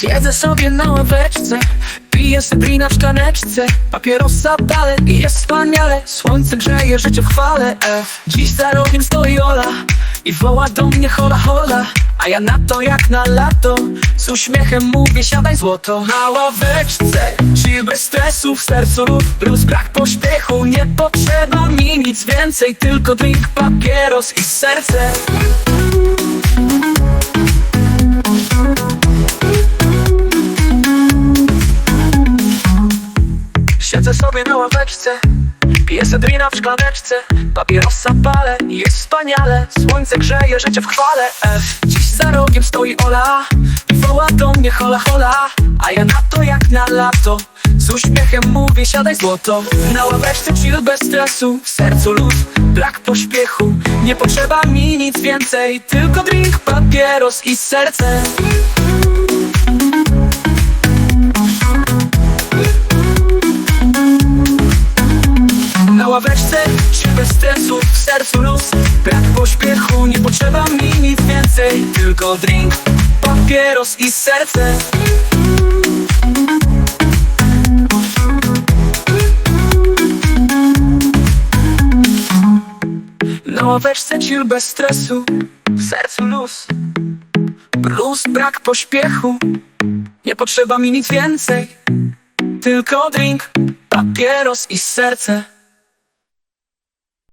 Siedzę sobie na ławeczce Piję sybrina w szklaneczce Papierosa palę i jest wspaniale. Słońce grzeje, życie w chwale e. Dziś za rogiem stoi Ola I woła do mnie hola hola. A ja na to jak na lato Z uśmiechem mówię siadaj złoto. Na ławeczce Chill bez stresu w sercu lód Plus brak pośpiechu. Nie potrzeba mi nic więcej Tylko drink, papieros i serce Siedzę sobie na ławeczce Piję sedrina w szklaneczce. Papierosa palę jest wspaniale. Słońce grzeje, życie w chwale. E. Dziś za rogiem stoi Ola. I woła do mnie hola hola. A ja na to jak na lato. Z uśmiechem mówię siadaj złoto. Na ławeczce chill bez stresu. W sercu luz, brak pośpiechu. Nie potrzeba mi nic więcej. Tylko drink, papieros i serce sercu luz Brak pośpiechu, nie potrzeba mi nic więcej Tylko drink, papieros i serce. Na ławeczce chill bez stresu, w sercu luz. Blues, brak pośpiechu, nie potrzeba mi nic więcej Tylko drink, papieros i serce